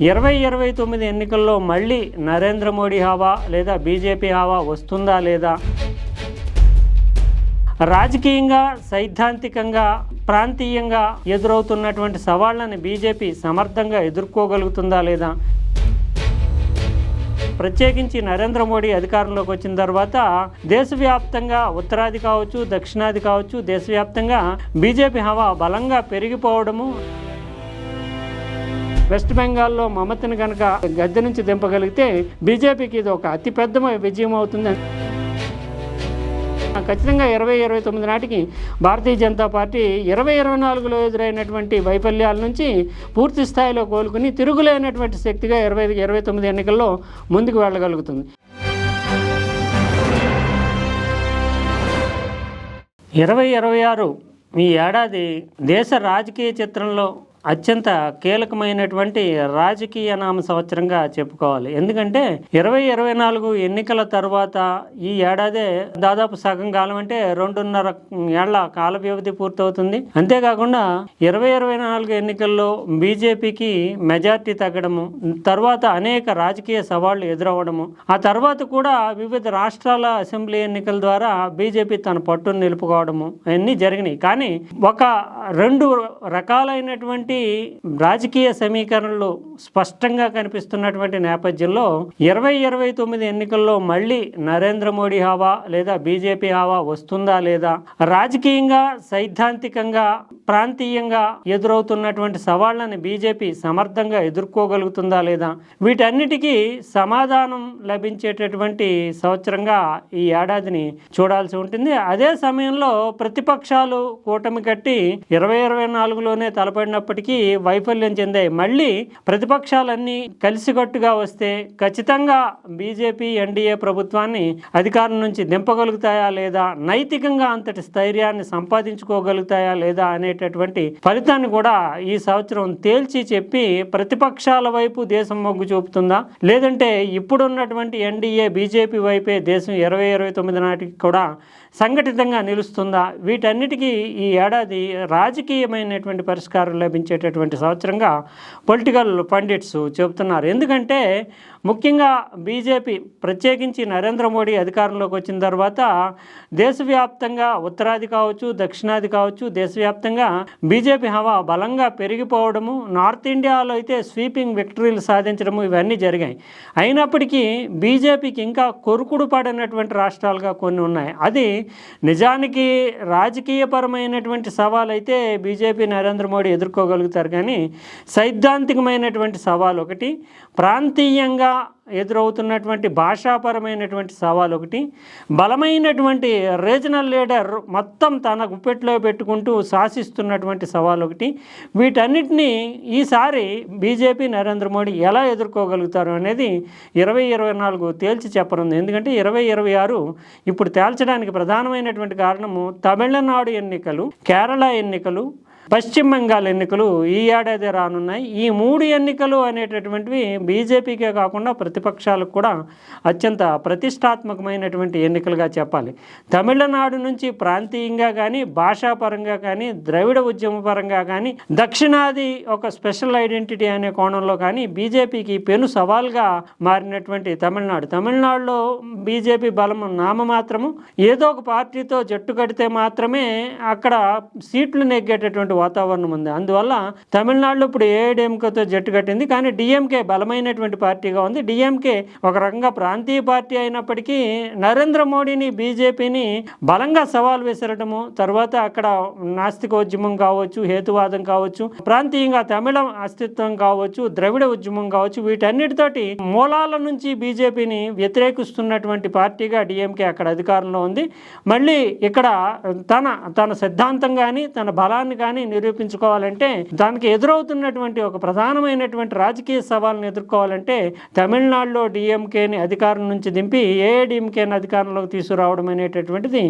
ఇరవై ఇరవై తొమ్మిది ఎన్నికల్లో మళ్ళీ నరేంద్ర మోడీ హావా లేదా బీజేపీ హావా వస్తుందా లేదా? రాజకీయంగా సైద్ధాంతికంగా ప్రాంతీయంగా ఎదురవుతున్నటువంటి సవాళ్ళను బీజేపీ సమర్థంగా ఎదుర్కోగలుగుతుందా లేదా? ప్రత్యేకించి నరేంద్ర మోడీ అధికారంలోకి వచ్చిన తర్వాత దేశవ్యాప్తంగా ఉత్తరాది కావచ్చు దక్షిణాది కావచ్చు దేశవ్యాప్తంగా బీజేపీ హవా బలంగా పెరిగిపోవడము వెస్ట్ బెంగాల్లో మమతను కనుక గద్దె నుంచి దింపగలిగితే బీజేపీకి ఇది ఒక అతిపెద్ద విజయం అవుతుంది. ఖచ్చితంగా ఇరవై ఇరవై తొమ్మిది నాటికి భారతీయ జనతా పార్టీ ఇరవై ఇరవై నాలుగులో ఎదురైనటువంటి వైఫల్యాల నుంచి పూర్తి స్థాయిలో కోలుకుని తిరుగులేనటువంటి శక్తిగా ఇరవై ఇరవై తొమ్మిది ఎన్నికల్లో ముందుకు వెళ్ళగలుగుతుంది. ఇరవై ఇరవై ఆరు ఈ ఏడాది దేశ రాజకీయ చిత్రంలో అత్యంత కీలకమైనటువంటి రాజకీయ నామ సంవత్సరంగా చెప్పుకోవాలి. ఎందుకంటే ఇరవై ఇరవై నాలుగు ఎన్నికల తర్వాత ఈ ఏడాదే దాదాపు సగం కాలం అంటే రెండున్నర ఏళ్ళ కాల వ్యవధి పూర్తవుతుంది. అంతేకాకుండా ఇరవై ఇరవై నాలుగు ఎన్నికల్లో బీజేపీకి మెజార్టీ తగ్గడము తర్వాత అనేక రాజకీయ సవాళ్ళు ఎదురవ్వడము ఆ తర్వాత కూడా వివిధ రాష్ట్రాల అసెంబ్లీ ఎన్నికల ద్వారా బీజేపీ తన పట్టును నిలుపుకోవడము అన్నీ జరిగినాయి. కానీ ఒక రెండు రకాలైనటువంటి రాజకీయ సమీకరణలు స్పష్టంగా కనిపిస్తున్నటువంటి నేపథ్యంలో ఇరవై ఇరవై తొమ్మిది ఎన్నికల్లో మళ్ళీ నరేంద్ర మోడీ హావా లేదా బీజేపీ హావా వస్తుందా లేదా? రాజకీయంగా సైద్ధాంతికంగా ప్రాంతీయంగా ఎదురవుతున్నటువంటి సవాళ్ళను బీజేపీ సమర్థంగా ఎదుర్కోగలుగుతుందా లేదా? వీటన్నిటికీ సమాధానం లభించేటటువంటి సంవత్సరంగా ఈ ఏడాదిని చూడాల్సి ఉంటుంది. అదే సమయంలో ప్రతిపక్షాలు కూటమి కట్టి ఇరవై ఇరవై నాలుగులోనే తలపడినప్పటికీ వైఫల్యం చెందాయి. మళ్ళీ ప్రతిపక్షాలన్నీ కలిసికట్టుగా వస్తే ఖచ్చితంగా బీజేపీ ఎన్డీఏ ప్రభుత్వాన్ని అధికారం నుంచి దింపగలుగుతాయా లేదా నైతికంగా అంతటి స్థైర్యాన్ని సంపాదించుకోగలుగుతాయా లేదా అనేటటువంటి ఫలితాన్ని కూడా ఈ సంవత్సరం తేల్చి చెప్పి ప్రతిపక్షాల వైపు దేశం మొగ్గు చూపుతుందా? లేదంటే ఇప్పుడున్నటువంటి ఎన్డీఏ బీజేపీ వైపే దేశం ఇరవై ఇరవై తొమ్మిది నాటికి కూడా సంఘటితంగా నిలుస్తుందా? వీటన్నిటికీ ఈ ఏడాది రాజకీయమైనటువంటి పరిష్కారం లభించేటటువంటి సంవత్సరంగా పొలిటికల్ పండిట్స్ చెబుతున్నారు. ఎందుకంటే ముఖ్యంగా బీజేపీ ప్రత్యేకించి నరేంద్ర మోడీ అధికారంలోకి వచ్చిన తర్వాత దేశవ్యాప్తంగా ఉత్తరాది కావచ్చు దక్షిణాది కావచ్చు దేశవ్యాప్తంగా బీజేపీ హవా బలంగా పెరిగిపోవడము నార్త్ ఇండియాలో అయితే స్వీపింగ్ విక్టరీలు సాధించడము ఇవన్నీ జరిగాయి. అయినప్పటికీ బీజేపీకి ఇంకా కొరుకుడు పడినటువంటి రాష్ట్రాలుగా కొన్ని ఉన్నాయి. అది నిజానికి రాజకీయపరమైనటువంటి సవాల్ అయితే బీజేపీ నరేంద్ర మోడీ ఎదుర్కోగలుగుతారు కానీ సైద్ధాంతికమైనటువంటి సవాల్ ఒకటి ప్రాంతీయంగా ఎదురవుతున్నటువంటి భాషాపరమైనటువంటి సవాల్ ఒకటి బలమైనటువంటి రీజనల్ లీడర్ మొత్తం తన గుప్పెట్లో పెట్టుకుంటూ శాసిస్తున్నటువంటి సవాల్ ఒకటి వీటన్నిటినీ ఈసారి బీజేపీ నరేంద్ర మోడీ ఎలా ఎదుర్కోగలుగుతారు అనేది ఇరవై ఇరవై నాలుగు తేల్చి చెప్పనుంది. ఎందుకంటే ఇరవై ఇరవై ఆరు ఇప్పుడు తేల్చడానికి ప్రధానమైనటువంటి కారణము తమిళనాడు ఎన్నికలు కేరళ ఎన్నికలు పశ్చిమ బెంగాల్ ఎన్నికలు ఈ ఏడాది రానున్నాయి. ఈ మూడు ఎన్నికలు అనేటటువంటివి బీజేపీకే కాకుండా ప్రతిపక్షాలకు కూడా అత్యంత ప్రతిష్టాత్మకమైనటువంటి ఎన్నికలుగా చెప్పాలి. తమిళనాడు నుంచి ప్రాంతీయంగా కానీ భాషాపరంగా కానీ ద్రవిడ ఉద్యమ పరంగా కానీ దక్షిణాది ఒక స్పెషల్ ఐడెంటిటీ అనే కోణంలో కానీ బీజేపీకి పెను సవాల్గా మారినటువంటి తమిళనాడు. తమిళనాడులో బీజేపీ బలం నామమాత్రము ఏదో ఒక పార్టీతో జట్టు కడితే మాత్రమే అక్కడ సీట్లు నెగ్గేటటువంటి వాతావరణం ఉంది. అందువల్ల తమిళనాడులో ఇప్పుడు ఏఐడిఎంకేతో జట్టు కట్టింది. కానీ డిఎంకే బలమైనటువంటి పార్టీగా ఉంది. డిఎంకే ఒక రకంగా ప్రాంతీయ పార్టీ అయినప్పటికీ నరేంద్ర మోడీని బీజేపీని బలంగా సవాల్ విసరడము తర్వాత అక్కడ నాస్తికోద్యమం కావచ్చు హేతువాదం కావచ్చు ప్రాంతీయంగా తమిళం అస్తిత్వం కావచ్చు ద్రవిడ ఉద్యమం కావచ్చు వీటన్నిటితోటి మూలాల నుంచి బీజేపీని వ్యతిరేకిస్తున్నటువంటి పార్టీగా డిఎంకే అక్కడ అధికారంలో ఉంది. మళ్ళీ ఇక్కడ తన తన సిద్ధాంతం కానీ తన బలాన్ని కానీ నిరూపించుకోవాలంటే దానికి ఎదురవుతున్నటువంటి ఒక ప్రధానమైనటువంటి రాజకీయ సవాల్ని ఎదుర్కోవాలంటే తమిళనాడులో డిఎంకేని అధికారం నుంచి దింపి ఏఐడిఎంకేని అధికారంలోకి తీసుకురావడం అనేటటువంటిది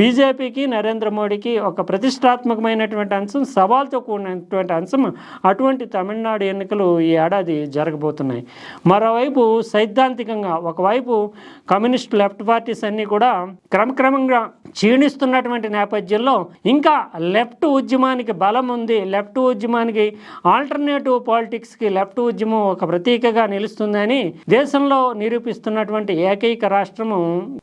బీజేపీకి నరేంద్ర మోడీకి ఒక ప్రతిష్టాత్మకమైనటువంటి అంశం సవాల్తో కూడినటువంటి అంశం. అటువంటి తమిళనాడు ఎన్నికలు ఈ ఏడాది జరగబోతున్నాయి. మరోవైపు సైద్ధాంతికంగా ఒకవైపు కమ్యూనిస్ట్ లెఫ్ట్ పార్టీస్ అన్నీ కూడా క్రమక్రమంగా క్షీణిస్తున్నటువంటి నేపథ్యంలో ఇంకా లెఫ్ట్ ఉద్యమానికి బలం ఉంది. లెఫ్ట్ ఉద్యమానికి ఆల్టర్నేటివ్ పాలిటిక్స్కి లెఫ్ట్ ఉద్యమం ఒక ప్రతీకగా నిలుస్తుందని దేశంలో నిరూపిస్తున్నటువంటి ఏకైక రాష్ట్రము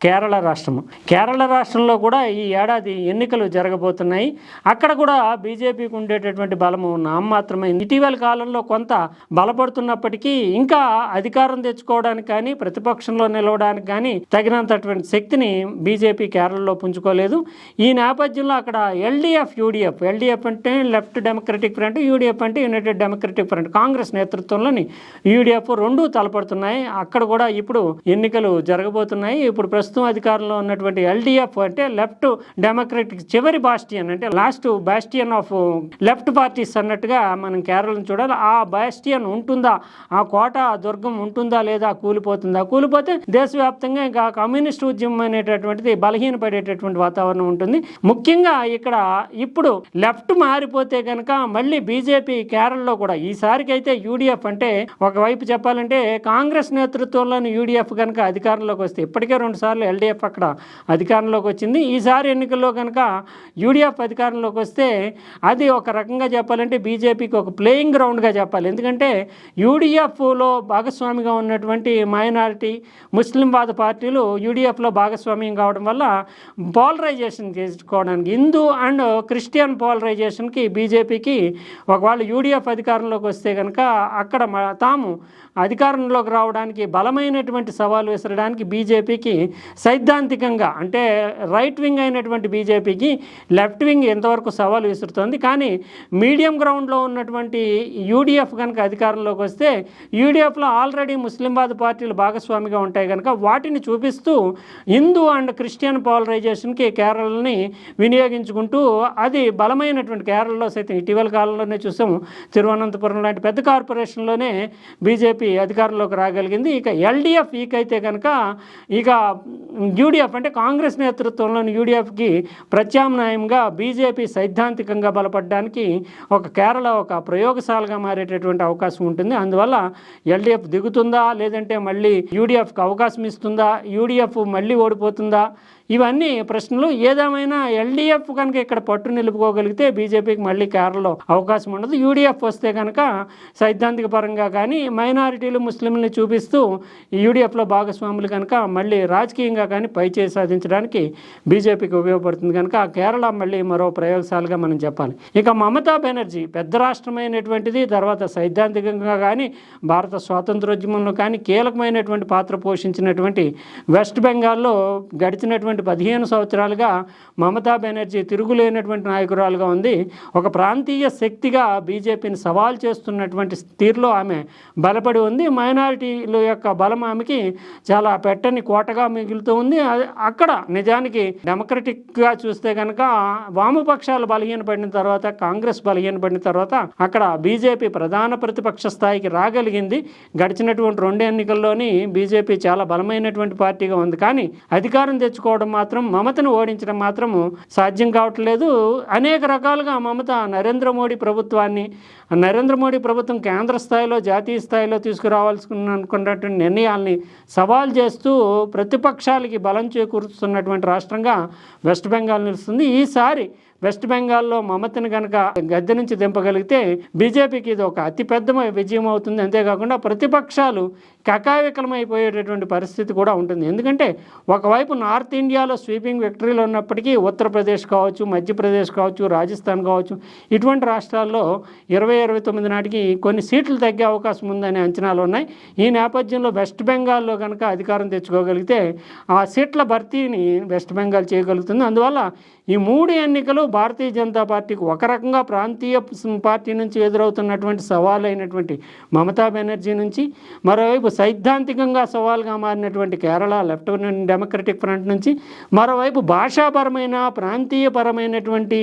కేరళ రాష్ట్రము. కేరళ రాష్ట్రంలో కూడా ఈ ఏడాది ఎన్నికలు జరగబోతున్నాయి. అక్కడ కూడా బీజేపీకి ఉండేటటువంటి బలము నామమాత్రమే ఇటీవల కాలంలో కొంత బలపడుతున్నప్పటికీ ఇంకా అధికారం తెచ్చుకోవడానికి కానీ ప్రతిపక్షంలో నిలవడానికి కానీ తగినంతటువంటి శక్తిని బీజేపీ కేరళలో పుంజుకోలేదు ఈ నేపథ్యంలో అక్కడ ఎల్డీఎఫ్ యూడిఎఫ్. ఎల్డీఎఫ్ అంటే లెఫ్ట్ డెమోక్రటిక్ ఫ్రంట్ యూడిఎఫ్ అంటే యునైటెడ్ డెమోక్రటిక్ ఫ్రంట్. కాంగ్రెస్ నేతృత్వంలోని యూడిఎఫ్ రెండు తలపడుతున్నాయి. అక్కడ కూడా ఇప్పుడు ఎన్నికలు జరగబోతున్నాయి. ఇప్పుడు ప్రస్తుతం అధికారంలో ఉన్నటువంటి ఎల్డీఎఫ్ అంటే లెఫ్ట్ డెమోక్రటిక్ చివరి బాస్టియన్ అంటే last bastion of left parties అన్నట్టుగా మనం కేరళను చూడాలి. ఆ బాస్టియన్ ఉంటుందా? ఆ కోట దుర్గం ఉంటుందా లేదా? కూలిపోతుందా? కూలిపోతే దేశవ్యాప్తంగా ఇంకా కమ్యూనిస్ట్ ఉద్యమం అనేటటువంటిది బలహీనపడేటటువంటి వాతావరణం ఉంటుంది. ముఖ్యంగా ఇక్కడ ఇప్పుడు లెఫ్ట్ మారిపోతే కనుక మళ్ళీ బీజేపీ కేరళలో కూడా ఈసారికి అయితే యూడిఎఫ్ అంటే ఒకవైపు చెప్పాలంటే కాంగ్రెస్ నేతృత్వంలోని యూడిఎఫ్ కనుక అధికారంలోకి వస్తే ఇప్పటికే రెండు సార్లు ఎల్డీఎఫ్ అక్కడ అధికారంలోకి వచ్చింది. ఈసారి ఎన్నికల్లో కనుక యూడిఎఫ్ అధికారంలోకి వస్తే అది ఒక రకంగా చెప్పాలంటే బీజేపీకి ఒక ప్లేయింగ్ గ్రౌండ్గా చెప్పాలి. ఎందుకంటే యూడిఎఫ్లో భాగస్వామిగా ఉన్నటువంటి మైనారిటీ ముస్లింవాద పార్టీలు యూడిఎఫ్లో భాగస్వామ్యం కావడం వల్ల పోలరైజేషన్ చేసుకోవడానికి హిందూ అండ్ క్రిస్టియన్ పోలరైజేషన్కి బీజేపీకి ఒకవేళ యూడిఎఫ్ అధికారంలోకి వస్తే కనుక అక్కడ తాము అధికారంలోకి రావడానికి బలమైనటువంటి సవాలు విసరడానికి బీజేపీకి సైద్ధాంతికంగా అంటే రైట్ వింగ్ అయినటువంటి బీజేపీకి లెఫ్ట్ వింగ్ ఎంతవరకు సవాలు విసురుతోంది. కానీ మీడియం గ్రౌండ్లో ఉన్నటువంటి యూడిఎఫ్ కనుక అధికారంలోకి వస్తే యూడిఎఫ్లో ఆల్రెడీ ముస్లింబాద్ పార్టీలు భాగస్వామిగా ఉంటాయి కనుక వాటిని చూపిస్తూ హిందూ అండ్ క్రిస్టియన్ పోలరైజేషన్కి కేరళని వినియోగించుకుంటూ అది బలమైనటువంటి కేరళలో సైతం ఇటీవల కాలంలోనే చూసాము. తిరువనంతపురం లాంటి పెద్ద కార్పొరేషన్లోనే బీజేపీ అధికారంలోకి రాగలిగింది. ఇక ఎల్డీఎఫ్ ఈకైతే కనుక ఇక యూడిఎఫ్ అంటే కాంగ్రెస్ నేతృత్వంలోని యూడిఎఫ్కి ప్రత్యామ్నాయంగా బీజేపీ సైద్ధాంతికంగా బలపడడానికి ఒక కేరళ ఒక ప్రయోగశాలగా మారేటటువంటి అవకాశం ఉంటుంది. అందువల్ల ఎల్డీఎఫ్ దిగుతుందా? లేదంటే మళ్ళీ యూడిఎఫ్కి అవకాశం ఇస్తుందా? యూడిఎఫ్ మళ్ళీ ఓడిపోతుందా? ఇవన్నీ ప్రశ్నలు. ఏదేమైనా ఎల్డీఎఫ్ కనుక ఇక్కడ పట్టు నిలుపుకోగలిగితే బీజేపీకి మళ్ళీ కేరళలో అవకాశం ఉండదు. యూడిఎఫ్ వస్తే కనుక సైద్ధాంతిక పరంగా కానీ మైనారిటీలు ముస్లింలను చూపిస్తూ యూడిఎఫ్లో భాగస్వాములు కనుక మళ్ళీ రాజకీయంగా కానీ పై సాధించడానికి బీజేపీకి ఉపయోగపడుతుంది కనుక ఆ కేరళ మళ్ళీ మరో ప్రయోగశాలగా మనం చెప్పాలి. ఇక మమతా బెనర్జీ పెద్ద రాష్ట్రమైనటువంటిది తర్వాత సైద్ధాంతికంగా కానీ భారత స్వాతంత్రోద్యమంలో కానీ కీలకమైనటువంటి పాత్ర పోషించినటువంటి వెస్ట్ బెంగాల్లో గడిచినటువంటి పదిహేను సంవత్సరాలుగా మమతా బెనర్జీ తిరుగులేనటువంటి నాయకురాలుగా ఉంది. ఒక ప్రాంతీయ శక్తిగా బీజేపీని సవాల్ చేస్తున్నటువంటి తీరులో ఆమె బలపడి ఉంది. మైనారిటీల యొక్క బలం ఆమెకి చాలా పెట్టని కోటగా మిగులుతూ ఉంది. అది అక్కడ నిజానికి డెమోక్రటిక్గా చూస్తే కనుక వామపక్షాలు బలహీనపడిన తర్వాత కాంగ్రెస్ బలహీనపడిన తర్వాత అక్కడ బీజేపీ ప్రధాన ప్రతిపక్ష స్థాయికి రాగలిగింది. గడిచినటువంటి రెండు ఎన్నికల్లోని బీజేపీ చాలా బలమైనటువంటి పార్టీగా ఉంది. కానీ అధికారం తెచ్చుకోవడం మాత్రం మమతను ఓడించడం మాత్రము సాధ్యం కావట్లేదు. అనేక రకాలుగా మమత నరేంద్ర మోడీ ప్రభుత్వాన్ని నరేంద్ర మోడీ ప్రభుత్వం కేంద్ర స్థాయిలో జాతీయ స్థాయిలో తీసుకురావాల్సిన అనుకున్నటువంటి నిర్ణయాల్ని సవాల్ చేస్తూ ప్రతిపక్షాలకి బలం చేకూరుస్తున్నటువంటి రాష్ట్రంగా వెస్ట్ బెంగాల్ నిలుస్తుంది. ఈసారి వెస్ట్ బెంగాల్లో మమతను కనుక గద్దె నుంచి దింపగలిగితే బీజేపీకి ఇది ఒక అతిపెద్ద విజయం అవుతుంది. అంతేకాకుండా ప్రతిపక్షాలు కకావికలమైపోయేటటువంటి పరిస్థితి కూడా ఉంటుంది. ఎందుకంటే ఒకవైపు నార్త్ ఇండియాలో స్వీపింగ్ విక్టరీలు ఉన్నప్పటికీ ఉత్తరప్రదేశ్ కావచ్చు మధ్యప్రదేశ్ కావచ్చు రాజస్థాన్ కావచ్చు ఇటువంటి రాష్ట్రాల్లో ఇరవై ఇరవై తొమ్మిది నాటికి కొన్ని సీట్లు తగ్గే అవకాశం ఉందనే అంచనాలు ఉన్నాయి. ఈ నేపథ్యంలో వెస్ట్ బెంగాల్లో కనుక అధికారం తెచ్చుకోగలిగితే ఆ సీట్ల భర్తీని వెస్ట్ బెంగాల్ చేయగలుగుతుంది. అందువల్ల ఈ మూడు ఎన్నికలు భారతీయ జనతా పార్టీకి ఒక రకంగా ప్రాంతీయ పార్టీ నుంచి ఎదురవుతున్నటువంటి సవాలు అయినటువంటి మమతా బెనర్జీ నుంచి మరోవైపు సైద్ధాంతికంగా సవాల్గా మారినటువంటి కేరళ లెఫ్ట్ డెమోక్రటిక్ ఫ్రంట్ నుంచి మరోవైపు భాషాపరమైన ప్రాంతీయపరమైనటువంటి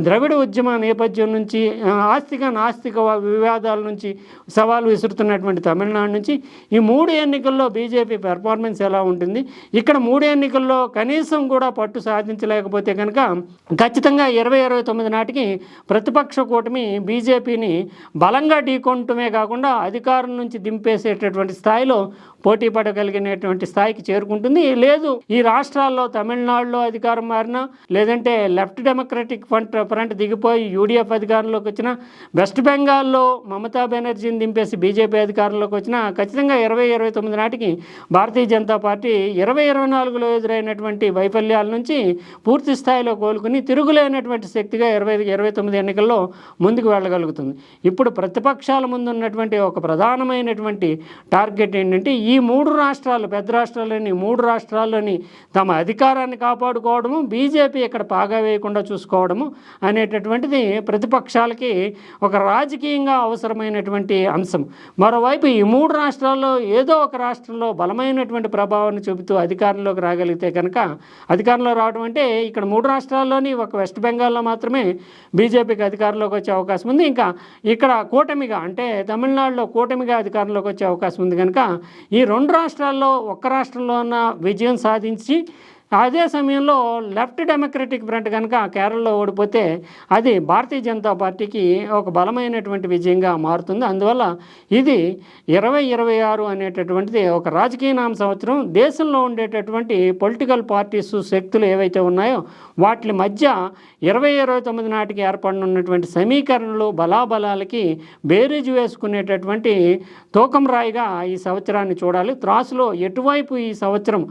ద్రవిడ ఉద్యమ నేపథ్యం నుంచి ఆస్తిక నాస్తిక వివాదాల నుంచి సవాలు విసురుతున్నటువంటి తమిళనాడు నుంచి ఈ మూడు ఎన్నికల్లో బీజేపీ పెర్ఫార్మెన్స్ ఎలా ఉంటుంది? ఇక్కడ మూడు ఎన్నికల్లో కనీసం కూడా పట్టు సాధించలేకపోతే కనుక ఖచ్చితంగా ముఖ్యంగా ఇరవై ఇరవై తొమ్మిది నాటికి ప్రతిపక్ష కూటమి బీజేపీని బలంగా ఢీకొనటమే కాకుండా అధికారం నుంచి దింపేసేటటువంటి స్థాయిలో పోటీ పడగలిగినటువంటి స్థాయికి చేరుకుంటుంది. లేదు ఈ రాష్ట్రాల్లో తమిళనాడులో అధికారం మారినా లేదంటే లెఫ్ట్ డెమోక్రటిక్ ఫ్రంట్ ఫ్రంట్ దిగిపోయి యూడిఎఫ్ అధికారంలోకి వచ్చిన వెస్ట్ బెంగాల్లో మమతా బెనర్జీని దింపేసి బీజేపీ అధికారంలోకి వచ్చిన ఖచ్చితంగా ఇరవై ఇరవై తొమ్మిది నాటికి భారతీయ జనతా పార్టీ ఇరవై ఇరవై నాలుగులో ఎదురైనటువంటి వైఫల్యాల నుంచి పూర్తి స్థాయిలో కోలుకుని తిరుగులేనటువంటి శక్తిగా ఇరవై ఇరవై తొమ్మిది ఎన్నికల్లో ముందుకు వెళ్ళగలుగుతుంది. ఇప్పుడు ప్రతిపక్షాల ముందు ఉన్నటువంటి ఒక ప్రధానమైనటువంటి టార్గెట్ ఏంటంటే ఈ ఈ మూడు రాష్ట్రాలు పెద్ద రాష్ట్రాలని మూడు రాష్ట్రాల్లోని తమ అధికారాన్ని కాపాడుకోవడము బీజేపీ ఇక్కడ పాగా వేయకుండా చూసుకోవడము అనేటటువంటిది ప్రతిపక్షాలకి ఒక రాజకీయంగా అవసరమైనటువంటి అంశం. మరోవైపు ఈ మూడు రాష్ట్రాల్లో ఏదో ఒక రాష్ట్రంలో బలమైనటువంటి ప్రభావాన్ని చూపుతూ అధికారంలోకి రాగలిగితే కనుక అధికారంలో రావడం అంటే ఇక్కడ మూడు రాష్ట్రాల్లోని ఒక వెస్ట్ బెంగాల్లో మాత్రమే బీజేపీకి అధికారంలోకి వచ్చే అవకాశం ఉంది. ఇంకా ఇక్కడ కూటమిగా అంటే తమిళనాడులో కూటమిగా అధికారంలోకి వచ్చే అవకాశం ఉంది కనుక ఈ రెండు రాష్ట్రాల్లో ఒక్క రాష్ట్రంలో ఉన్న విజయం సాధించి అదే సమయంలో లెఫ్ట్ డెమోక్రటిక్ ఫ్రంట్ కనుక కేరళలో ఓడిపోతే అది భారతీయ జనతా పార్టీకి ఒక బలమైనటువంటి విజయంగా మారుతుంది. అందువల్ల ఇది ఇరవై ఇరవై ఆరు అనేటటువంటిది ఒక రాజకీయ నామ సంవత్సరం. దేశంలో ఉండేటటువంటి పొలిటికల్ పార్టీస్ శక్తులు ఏవైతే ఉన్నాయో వాటి మధ్య ఇరవై ఇరవై తొమ్మిది నాటికి ఏర్పడినటువంటి సమీకరణలు బలాబలాలకి బేరీజు వేసుకునేటటువంటి తూకం రాయిగా ఈ సంవత్సరాన్ని చూడాలి. త్రాసులో ఎటువైపు ఈ సంవత్సరం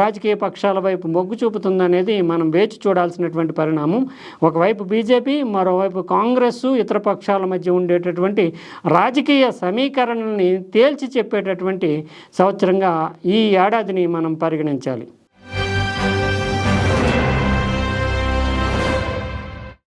రాజకీయ పక్షాల వైపు వైపు మొగ్గు చూపుతుందనేది మనం వేచి చూడాల్సినటువంటి పరిణామం. ఒకవైపు బీజేపీ మరోవైపు కాంగ్రెస్ ఇతర పక్షాల మధ్య ఉండేటటువంటి రాజకీయ సమీకరణల్ని తేల్చి చెప్పేటటువంటి సంవత్సరంగా ఈ ఏడాదిని మనం పరిగణించాలి.